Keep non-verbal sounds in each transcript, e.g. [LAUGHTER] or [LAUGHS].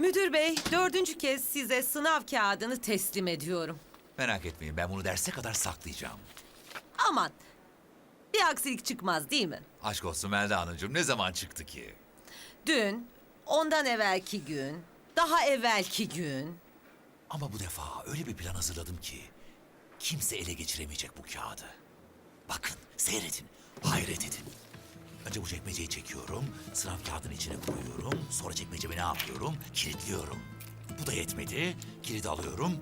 Müdür bey, dördüncü kez size sınav kağıdını teslim ediyorum. Merak etmeyin ben bunu derse kadar saklayacağım. Aman, bir aksilik çıkmaz değil mi? Aşk olsun Melda Hanımcığım ne zaman çıktı ki? Dün, ondan evvelki gün, daha evvelki gün. Ama bu defa öyle bir plan hazırladım ki kimse ele geçiremeyecek bu kağıdı. Bakın, seyredin, hayret edin. Önce bu çekmeceyi çekiyorum, sınav kağıdının içine koyuyorum. Sonra çekmecemi ne yapıyorum? Kilitliyorum. Bu da yetmedi. Kilidi alıyorum,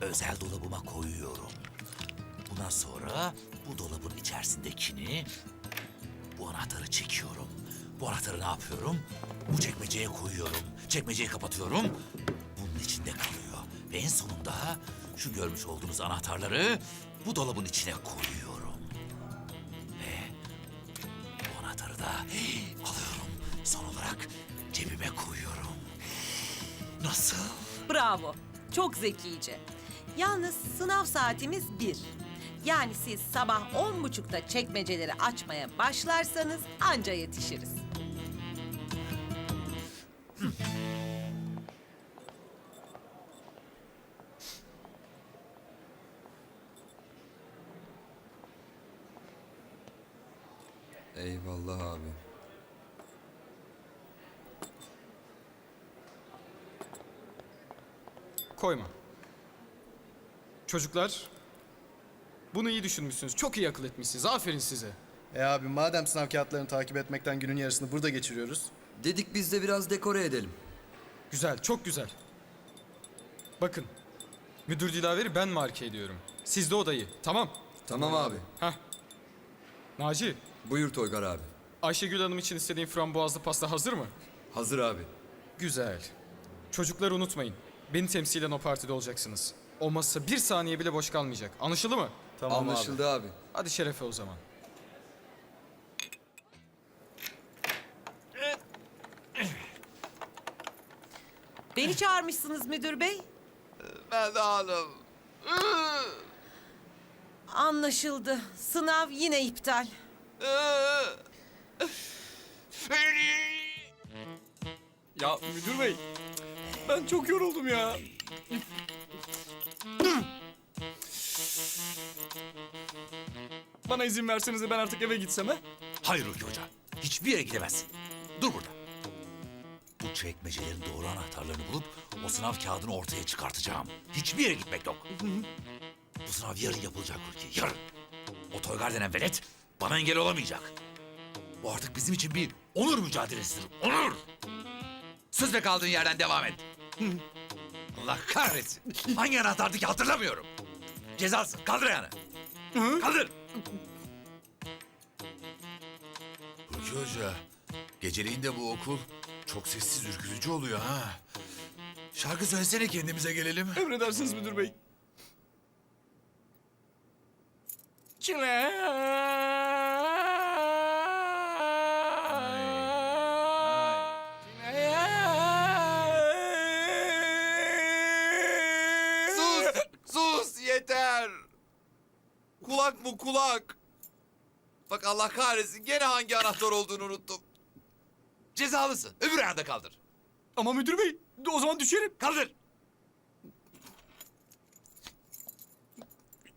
özel dolabıma koyuyorum. Bundan sonra bu dolabın içerisindekini, bu anahtarı çekiyorum. Bu anahtarı ne yapıyorum? Bu çekmeceye koyuyorum. Çekmeceyi kapatıyorum. Bunun içinde kalıyor. Ve en sonunda şu görmüş olduğunuz anahtarları bu dolabın içine koyuyorum. Alıyorum. Son olarak cebime koyuyorum. Nasıl? Bravo, çok zekice. Yalnız sınav saatimiz bir. Yani siz sabah on buçukta çekmeceleri açmaya başlarsanız anca yetişiriz. Eyvallah abi. Koyma. Çocuklar, bunu iyi düşünmüşsünüz. Çok iyi akıl etmişsiniz. Aferin size. E abi madem sınav kağıtlarını takip etmekten günün yarısını burada geçiriyoruz. Dedik biz de biraz dekore edelim. Güzel, çok güzel. Bakın, müdür Dilaver'i ben marke ediyorum. Siz de odayı. Tamam. Tamam abi. Heh. Naci, Buyur Toygar abi. Ayşegül Hanım için istediğin frambuazlı pasta hazır mı? Hazır abi. Güzel. Çocuklar unutmayın. Beni temsilen o partide olacaksınız. O masa bir saniye bile boş kalmayacak. Anlaşıldı mı? Anlaşıldı abi. Hadi şerefe o zaman. Beni çağırmışsınız müdür bey. Melda Hanım. Anlaşıldı. Sınav yine iptal. Ya müdür bey, ben çok yoruldum ya. Bana izin verseniz de ben artık eve gitsem ha? Hayır Hulki Hoca. Hiçbir yere gidemezsin. Dur burada. Bu çekmecelerin doğru anahtarlarını bulup o sınav kağıdını ortaya çıkartacağım. Hiçbir yere gitmek yok. Bu sınav yarın yapılacak Hulki. Yarın. O Toygar denen velet bana engel olamayacak. Bu artık bizim için bir onur mücadelesidir. Onur! Sözle kaldığın yerden devam et. [LAUGHS] Allah kahretsin. Hangi anahtardı ki hatırlamıyorum. Cezası. Kaldır ayağını. Kaldır. Hulki Hoca, geceliğin de bu okul çok sessiz ürkütücü oluyor ha. Şarkı söylesene kendimize gelelim. Emredersiniz müdür bey. Sus! Kulak bu kulak. Bak Allah kahretsin gene hangi anahtar olduğunu unuttum. Cezalısın. Öbür ayağında kaldır. Ama müdür bey, o zaman düşerim. Kaldır.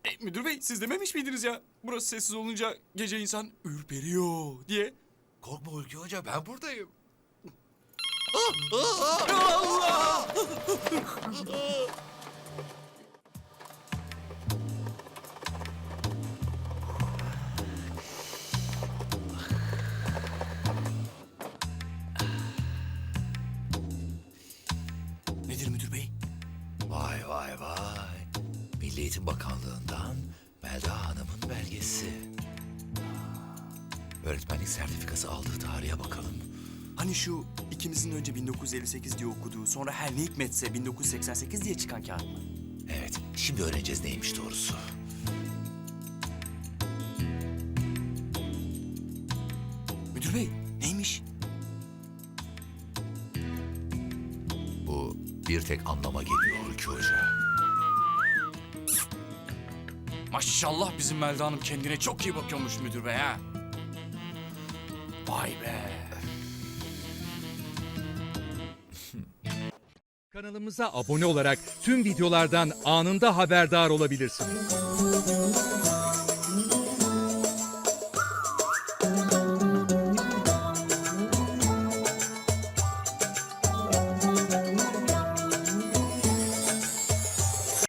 E, müdür bey, siz dememiş miydiniz ya? Burası sessiz olunca gece insan ürperiyor diye. Korkma Hulki Hoca ben buradayım. Nedir [LAUGHS] Milli Eğitim Bakanlığı'ndan Melda Hanım'ın belgesi. Öğretmenlik sertifikası aldığı tarihe bakalım. Hani şu ikimizin önce 1958 diye okuduğu, sonra her ne hikmetse 1988 diye çıkan kağıt mı? Evet, şimdi öğreneceğiz neymiş doğrusu. Müdür bey, neymiş? Bu bir tek anlama geliyor Hulki Hoca. Maşallah bizim Melda Hanım kendine çok iyi bakıyormuş müdür bey ha. Vay be. [LAUGHS] Kanalımıza abone olarak tüm videolardan anında haberdar olabilirsiniz.